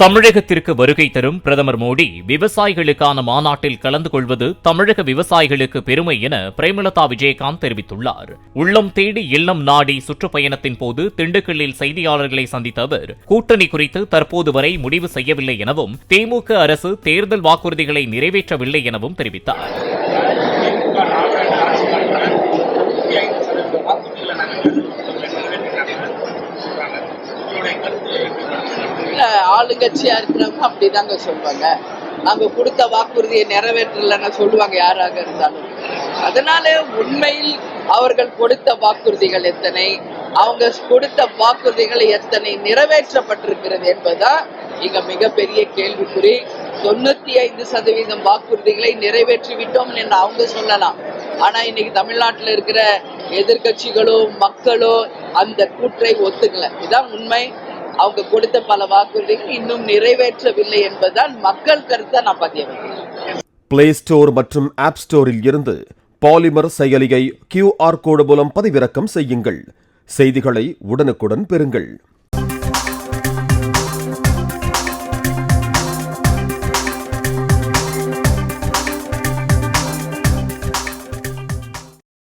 தமிழகத்திற்கு வருகை தரும் பிரதமர் மோடி விவசாயிகளுக்கான மாநாட்டில் கலந்து கொள்வது தமிழக விவசாயிகளுக்கு பெருமை என பிரேமலதா விஜயகாந்த் தெரிவித்துள்ளார். உள்ளம் தேடி இல்லம் நாடி சுற்றுப்பயணத்தின் போது திண்டுக்கல்லில் செய்தியாளர்களை சந்தித்த அவர் கூட்டணி குறித்து தற்போது வரை முடிவு செய்யவில்லை எனவும் திமுக அரசு தேர்தல் வாக்குறுதிகளை நிறைவேற்றவில்லை எனவும் தெரிவித்தார். ஆளுங்கட்சியா இருக்கிறவங்க அப்படிதாங்க சொல்லுவாங்க நாங்க கொடுத்த வாக்குறுதியை நிறைவேற்றலன்னு சொல்லுவாங்க யாராக இருந்தாலும். அதனால உண்மையில் அவர்கள் கொடுத்த வாக்குறுதிகள் எத்தனை அவங்க கொடுத்த வாக்குறுதிகள் எத்தனை நிறைவேற்றப்பட்டிருக்கிறது என்பதுதான் இங்க மிகப்பெரிய கேள்விக்குறி. தொண்ணூத்தி ஐந்து சதவீதம் வாக்குறுதிகளை நிறைவேற்றி விட்டோம் என்று அவங்க சொல்லலாம். ஆனா இன்னைக்கு தமிழ்நாட்டில் இருக்கிற எதிர்க்கட்சிகளோ மக்களோ அந்த கூற்றை ஒத்துக்கல. இதுதான் உண்மை. அவங்க கொடுத்த பல வாக்குறுதிகள் இன்னும் நிறைவேற்றவில்லை என்பதுதான் மக்கள் கருத்தை நான் பதிய பிளே ஸ்டோர் மற்றும் ஆப் ஸ்டோரில் இருந்து பாலிமர் செயலியை கியூஆர் கோடு மூலம் பதிவிறக்கம் செய்யுங்கள். செய்திகளை உடனுக்குடன் பெறுங்கள்.